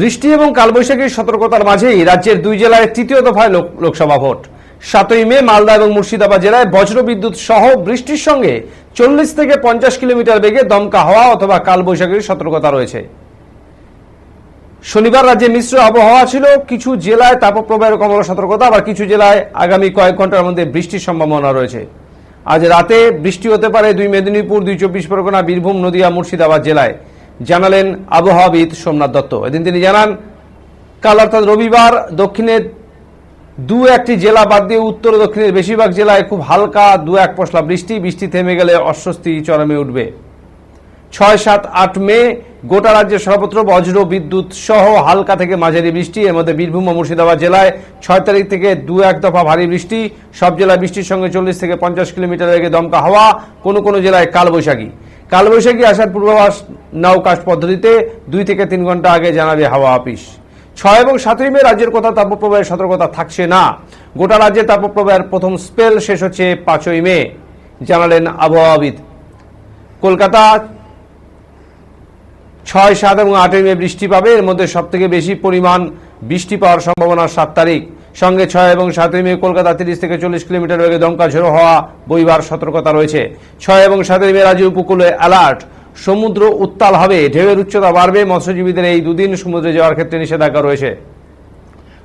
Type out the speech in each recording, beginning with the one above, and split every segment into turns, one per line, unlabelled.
বৃষ্টি এবং কালবৈশাখীর সতর্কতার মাঝেই রাজ্যের দুই জেলায় তৃতীয় দফায় লোকসভা ভোট। সাতই মে মালদা এবং মুর্শিদাবাদ জেলায় বজ্রবিদ্যুৎ সহ বৃষ্টির সঙ্গে চল্লিশ থেকে পঞ্চাশ কিলোমিটার বেগে দমকা হওয়া অথবা কালবৈশাখীর সতর্কতা রয়েছে। শনিবার রাজ্যে মিশ্র আবহাওয়া ছিল, কিছু জেলায় তাপপ্রবাহের কমলা সতর্কতা, আবার কিছু জেলায় আগামী কয়েক ঘণ্টার মধ্যে বৃষ্টির সম্ভাবনা রয়েছে। আজ রাতে বৃষ্টি হতে পারে দুই মেদিনীপুর, দুই চব্বিশ পরগনা, বীরভূম, নদিয়া, মুর্শিদাবাদ জেলায়। জানালেন আবহাওয়াবিদ সোমনাথ দত্ত। এদিন তিনি জানান, কাল অর্থাৎ রবিবার দক্ষিণের দু একটি জেলা বাদ দিয়ে উত্তর দক্ষিণের বেশিরভাগ জেলায় খুব হালকা দু এক পশলা বৃষ্টি। বৃষ্টি থেমে গেলে অস্বস্তি চরমে উঠবে। ছয়, সাত, আট মে গোটা রাজ্যের সর্বত্র বজ্র বিদ্যুৎ সহ হালকা থেকে মাঝারি বৃষ্টি। এর মধ্যে বীরভূম ও মুর্শিদাবাদ জেলায় ছয় তারিখ থেকে দু এক দফা ভারী বৃষ্টি। সব জেলায় বৃষ্টির সঙ্গে চল্লিশ থেকে পঞ্চাশ কিলোমিটার বেগে দমকা হাওয়া। কোনো কোনো জেলায় কালবৈশাখী। কালবৈশাখী আসার পূর্বাভাস নৌকাশ পদ্ধতিতে দুই থেকে তিন ঘণ্টা আগে জানাবে হাওয়া অফিস। ছয় এবং সাতই মে রাজ্যের কোথাও তাপপ্রবাহের সতর্কতা থাকছে না। গোটা রাজ্যে তাপপ্রবাহের প্রথম স্পেল শেষ হচ্ছে পাঁচই মে, জানালেন আবহাওয়াবিদ। কলকাতা ছয়, সাত এবং আটই মে বৃষ্টি পাবে। এর মধ্যে সব থেকে বেশি পরিমাণ বৃষ্টি পাওয়ার সম্ভাবনা সাত তারিখ। সঙ্গে ছয় এবং সাতই মে কলকাতা তিরিশ থেকে চল্লিশ কিলোমিটার বেগে দমকা ঝোড়ো হওয়া বইবার সতর্কতা রয়েছে। ছয় এবং সাতই মে রাজ্য উপকূলে অ্যালার্ট সমুদ্র উত্তাল হবে, ঢেউয়ের উচ্চতা বাড়বে, মৎস্যজীবীদের এই দুদিন সমুদ্রে যাওয়ার ক্ষেত্রে নিষেধাজ্ঞা রয়েছে।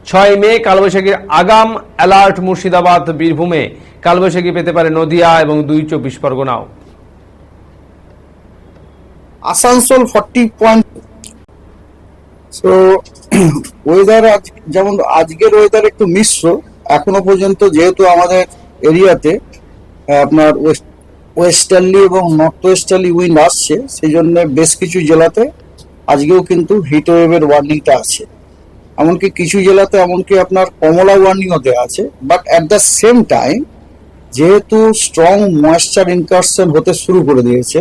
ছয় মে, কালবৈশাখীর আগাম অ্যালার্ট মুর্শিদাবাদ, বীরভূমে। কালবৈশাখী পেতে পারে নদিয়া এবং দুই চব্বিশ পরগনাও।
Asansol forty point so weather আজ, যেমন আজকের ওয়েদার একটু মিশ্র, এখনও পর্যন্ত যেহেতু আমাদের এরিয়াতে আপনার ওয়েস্ট ওয়েস্টার্লি এবং নর্থ ওয়েস্টার্লি উইন্ড আসছে সেই জন্য বেশ কিছু জেলাতে আজকেও কিন্তু হিট ওয়েভের ওয়ার্নিংটা আছে। এমনকি কিছু জেলাতে এমনকি আপনার কমলা ওয়ার্নিংও দেওয়া আছে but at the same time যেহেতু স্ট্রং ময়েশ্চার ইনকারশন হতে শুরু করে দিয়েছে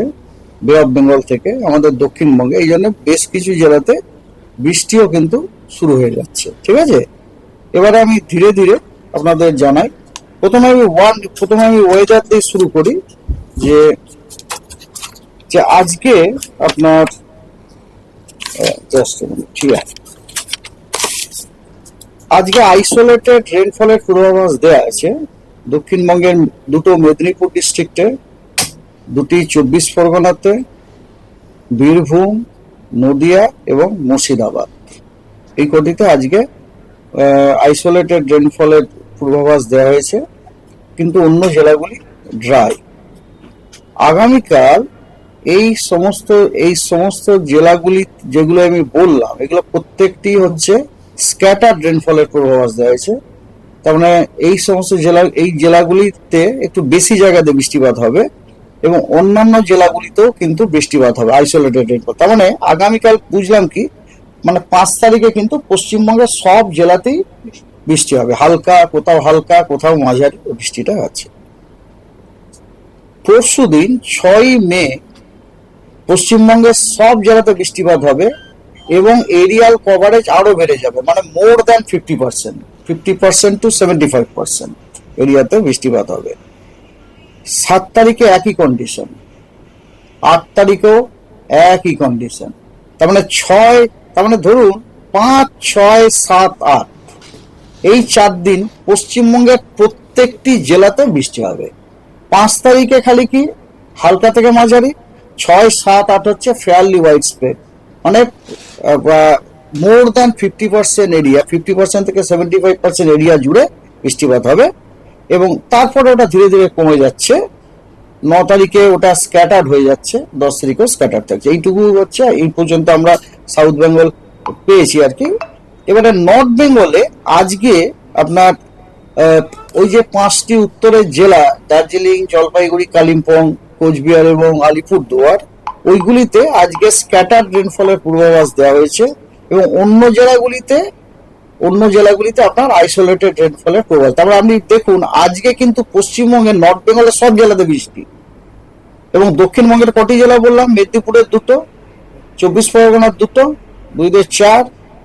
বে অফ বেঙ্গল থেকে, আমাদের দক্ষিণবঙ্গে, এই জন্য বেশ কিছু জেলাতে বৃষ্টিও কিন্তু শুরু হয়ে যাচ্ছে, ঠিক আছে? এবারে আমি ধীরে ধীরে আপনাদের জানাই, প্রথমে আমি ওয়ান প্রথমে আমি ওয়েদার দিয়ে শুরু করি, যে যে আজকে আপনার ঠিক আছে? আজকে আইসোলেটেড রেনফলের পূর্বাভাস দেওয়া আছে, দক্ষিণবঙ্গের দুটো মেদিনীপুর ডিস্ট্রিক্টে দুটি চব্বিশ পরগনাতে, বীরভূম নদিয়া এবং মুর্শিদাবাদ। এই কটিতে আজকে আইসোলেটেড রেনফলের পূর্বাভাস দেওয়া হয়েছে, কিন্তু অন্য জেলাগুলি ড্রাই আগামীকাল এই সমস্ত এই সমস্ত জেলাগুলি যেগুলো আমি বললাম, এগুলো প্রত্যেকটি হচ্ছে স্ক্যাটার রেনফলের পূর্বাভাস দেওয়া হয়েছে। তার মানে এই সমস্ত জেলা, এই জেলাগুলিতে একটু বেশি জায়গাতে বৃষ্টিপাত হবে। এবং অন্যান্য জেলাগুলিতেও কিন্তু বৃষ্টিপাত হবে আইসোলেটেড তার মানে আগামীকাল বুঝলাম কি মানে পাঁচ তারিখে কিন্তু পশ্চিমবঙ্গের সব জেলাতেই বৃষ্টি হবে। হালকা, কোথাও হালকা, কোথাও মাঝারি বৃষ্টিটা আছে। পরশু দিন ছয় মে পশ্চিমবঙ্গের সব জেলাতে বৃষ্টিপাত হবে এবং এরিয়াল কভারেজ আরও বেড়ে যাবে মানে more than fifty percent fifty percent to seventy five percent এরিয়াতে বৃষ্টিপাত হবে। সাত তারিখে একই কন্ডিশন আট তারিখেও একই কন্ডিশন তার মানে ছয়, তার মানে ধরুন পাঁচ, ছয়, সাত, আট। এই চার দিন পশ্চিমবঙ্গের প্রত্যেকটি জেলাতে বৃষ্টি হবে। পাঁচ তারিখে খালি কি? হালকা থেকে মাঝারি। ছয়, সাত, আট হচ্ছে ফেয়ারলি ওয়াইড স্প্রেড মানে more than fifty percent area fifty percent থেকে সেভেন্টি ফাইভ পার্সেন্ট এরিয়া জুড়ে বৃষ্টিপাত হবে। এবং তারপরে ওটা ধীরে ধীরে কমে যাচ্ছে। ন তারিখে ওটা স্ক্যাটার্ড হয়ে যাচ্ছে, দশ তারিখেও স্ক্যাটার্ড থাকছে। এইটুকু হচ্ছে এই পর্যন্ত আমরা সাউথ বেঙ্গল পেয়েছি আর কি। এবারে নর্থ বেঙ্গলে আজকে আপনার ওই যে পাঁচটি উত্তরের জেলা, দার্জিলিং, জলপাইগুড়ি, কালিম্পং, কোচবিহার এবং আলিপুরদুয়ার, ওইগুলিতে আজকে স্ক্যাটার্ড রেনফলের পূর্বাভাস দেওয়া হয়েছে। এবং অন্য জেলাগুলিতে অন্য জেলাগুলিতে আপনার আইসোলেটেড রেনফলের প্রভাব তারপরে আপনি দেখুন, আজকে কিন্তু পশ্চিমবঙ্গের নর্থ বেঙ্গলের সব জেলাতে বৃষ্টি। এবং দক্ষিণবঙ্গের কটি জেলা বললাম? মেদিনীপুরের দুটো, চব্বিশ পরগনার দুটো, দুইদের চার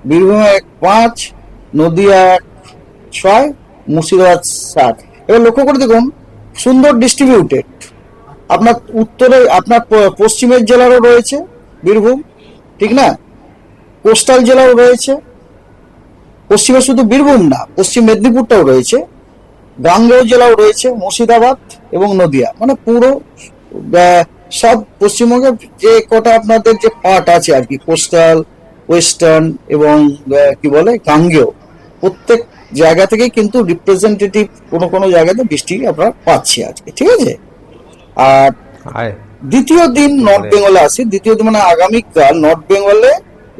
বীরভূমে এক পাঁচ নদিয়া এক ছয়, মুর্শিদাবাদ সাত। এবার লক্ষ্য করে দেখুন, সুন্দর ডিস্ট্রিবিউটেড আপনার উত্তরে, আপনার পশ্চিমের জেলারও রয়েছে বীরভূম, ঠিক না? কোস্টাল জেলাও রয়েছে। পশ্চিমে শুধু বীরভূম না পশ্চিম মেদিনীপুরটাও রয়েছে গাঙ্গেয় জেলাও রয়েছে মুর্শিদাবাদ এবং নদিয়া। মানে পুরো সব পশ্চিমবঙ্গের যে কটা আপনাদের যে পার্ট আছে আর কি কোস্টাল ওয়েস্টার্ন এবং কি বলে গাঙ্গেয় প্রত্যেক জায়গা থেকে কিন্তু রিপ্রেজেন্টেটিভ কোনো কোনো জায়গাতে বৃষ্টি আমরা পাচ্ছি আজকে ঠিক আছে? আর দ্বিতীয় দিন নর্থ বেঙ্গলে আসি দ্বিতীয় দিন মানে আগামীকাল নর্থ বেঙ্গলে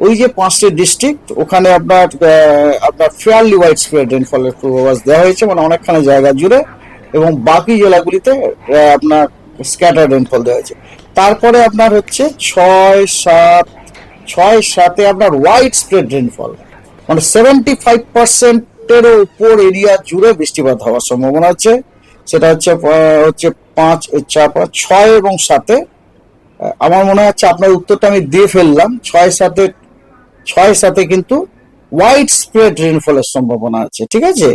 ওই যে পাঁচটি ডিস্ট্রিক্ট ওখানে আপনার আপনার ফেয়ারলি ওয়াইড স্প্রেড রেনফলের পূর্বাভাস দেওয়া হয়েছে মানে অনেকখানি জায়গা জুড়ে, এবং বাকি জেলাগুলিতে আপনার স্ক্যাটার রেনফল দেওয়া হয়েছে। তারপরে আপনার হচ্ছে ছয় সাত, ছয় সাতে আপনার ওয়াইড স্প্রেড রেনফল মানে সেভেন্টি ফাইভ পার্সেন্টের উপর এরিয়া জুড়ে বৃষ্টিপাত হওয়ার সম্ভাবনা আছে। সেটা হচ্ছে হচ্ছে পাঁচ চার পাঁচ, ছয় এবং সাতে আমার মনে হচ্ছে আপনার উত্তরটা আমি দিয়ে ফেললাম, ছয় সাতে ছয় সাথে কিন্তু হোয়াইট স্প্রেড রেনফলের সম্ভাবনা আছে, ঠিক আছে?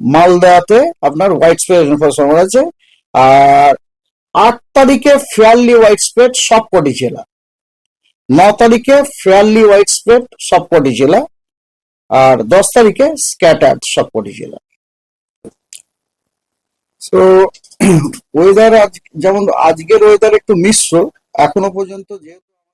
মালদাতে আপনার হোয়াইট স্প্রেড রেনফলের সম্ভাবনা আছে, আর আট তারিখে ফেয়ারলি হোয়াইট স্প্রেড সবকটি জেলা। ন তারিখে ফেয়ারলি হোয়াইট স্প্রেড সবকটি জেলা, আর দশ তারিখে স্ক্যাটার্ড সবকটি জেলা। তো ওয়েদার আজ যেমন আজকের ওয়েদার একটু মিশ্র, এখনও পর্যন্ত যেহেতু